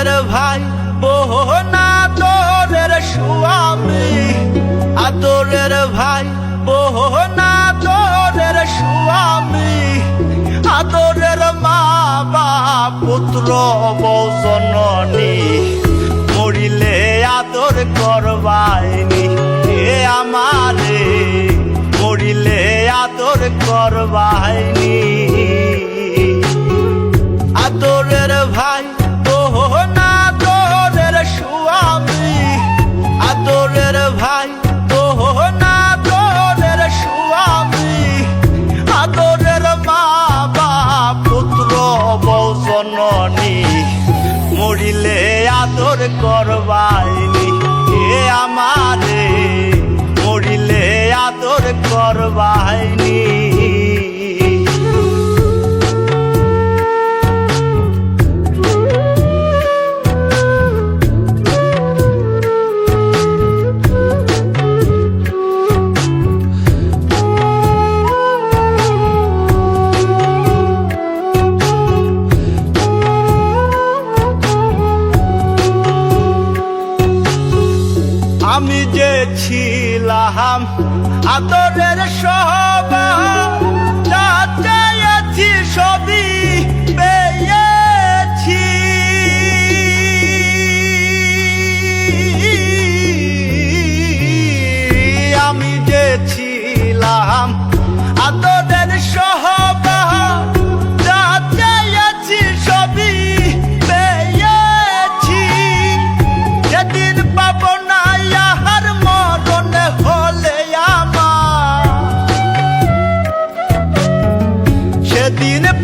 তোদের ভাই বহনা তোদের সুয়ামি। আতরের ভাই বহনা তোদের সুয়ামি। আতরের মা বা পুত্র বৌজননী মরিলে আদর করবাইনি, এ আমারে। মরিলে আদর করবাইনি। আদর আদরের সহবা যা চেয়েছি সবই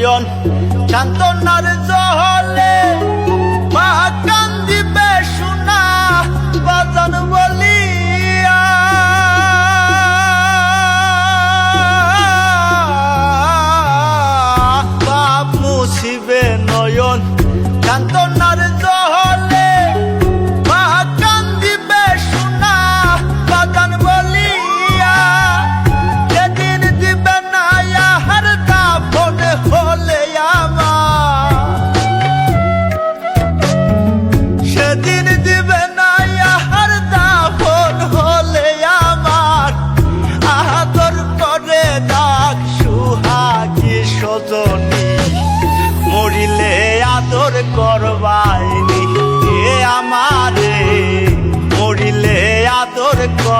নয়ন শান্তনার জহলে মা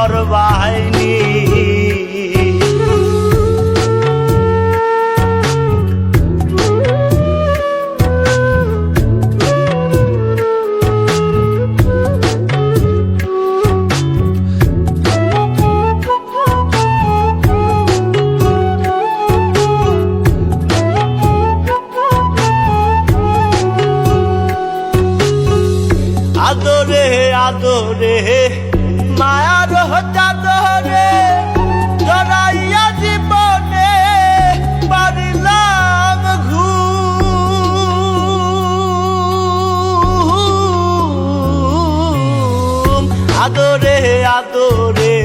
আদর করবাইনি আদরে আদরে মায়ার চাদরে জড়াইয়া জীবনে পারিলাম ঘুম। আদরে আদরে